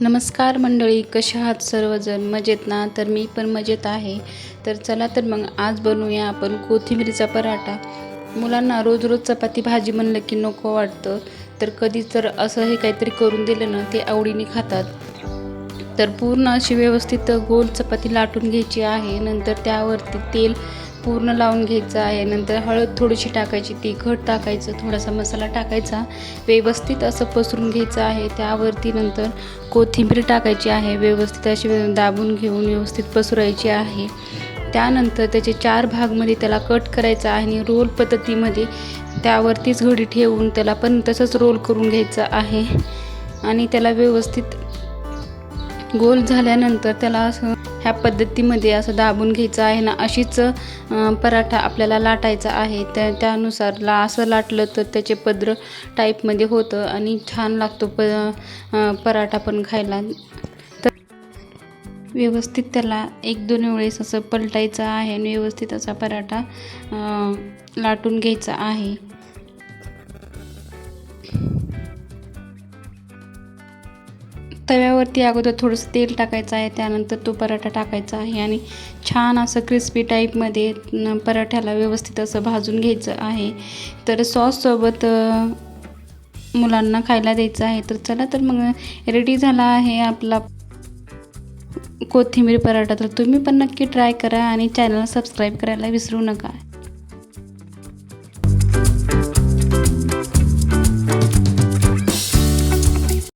नमस्कार मंडळी कशा आहात सर्वजण? मजेत ना? तर मी पण मजेत आहे. तर चला तर मग आज बनवूया आपण कोथिंबीरीचा पराठा. मुलांना रोज रोज चपाती भाजी म्हणलं की नको वाटतं. तर कधी तर असं हे काहीतरी करून दिलं ना ते आवडीने खातात. तर पूर्ण अशी व्यवस्थित गोल चपाती लाटून घ्यायची आहे. नंतर त्यावरती तेल पूर्ण लावून घ्यायचं आहे. नंतर हळद थोडीशी टाकायची तिखट टाकायचं थोडासा मसाला टाकायचा. व्यवस्थित असं पसरून घ्यायचं आहे. त्यावरती नंतर कोथिंबीर टाकायची आहे. व्यवस्थित अशी दाबून घेऊन व्यवस्थित पसरायची आहे. त्यानंतर त्याचे चार भागमध्ये त्याला कट करायचा आहे आणि रोल पद्धतीमध्ये त्यावरतीच घडी ठेवून त्याला पण तसंच रोल करून घ्यायचं आहे. आणि त्याला व्यवस्थित गोल झाल्यानंतर त्याला असं ह्या पद्धतीमध्ये असं दाबून घ्यायचं आहे ना अशीच पराठा आपल्याला लाटायचा आहे. त्या त्यानुसार ला असं लाटलं तर त्याचे पद्र टाईपमध्ये होतं आणि छान लागतो प पराठा पण खायला. तर व्यवस्थित त्याला एक दोन वेळेस असं पलटायचं आहे आणि व्यवस्थित असा पराठा लाटून घ्यायचा आहे. तव्यावरती अगोदर थोडंसं तेल टाकायचं आहे त्यानंतर तो पराठा टाकायचा आहे आणि छान असं क्रिस्पी टाईपमध्ये पराठ्याला व्यवस्थित असं भाजून घ्यायचं आहे. तर सॉससोबत मुलांना खायला द्यायचं आहे. तर चला तर मग रेडी झाला आहे आपला कोथिंबीर पराठा. तर तुम्ही पण नक्की ट्राय करा आणि चॅनल सबस्क्राईब करायला विसरू नका.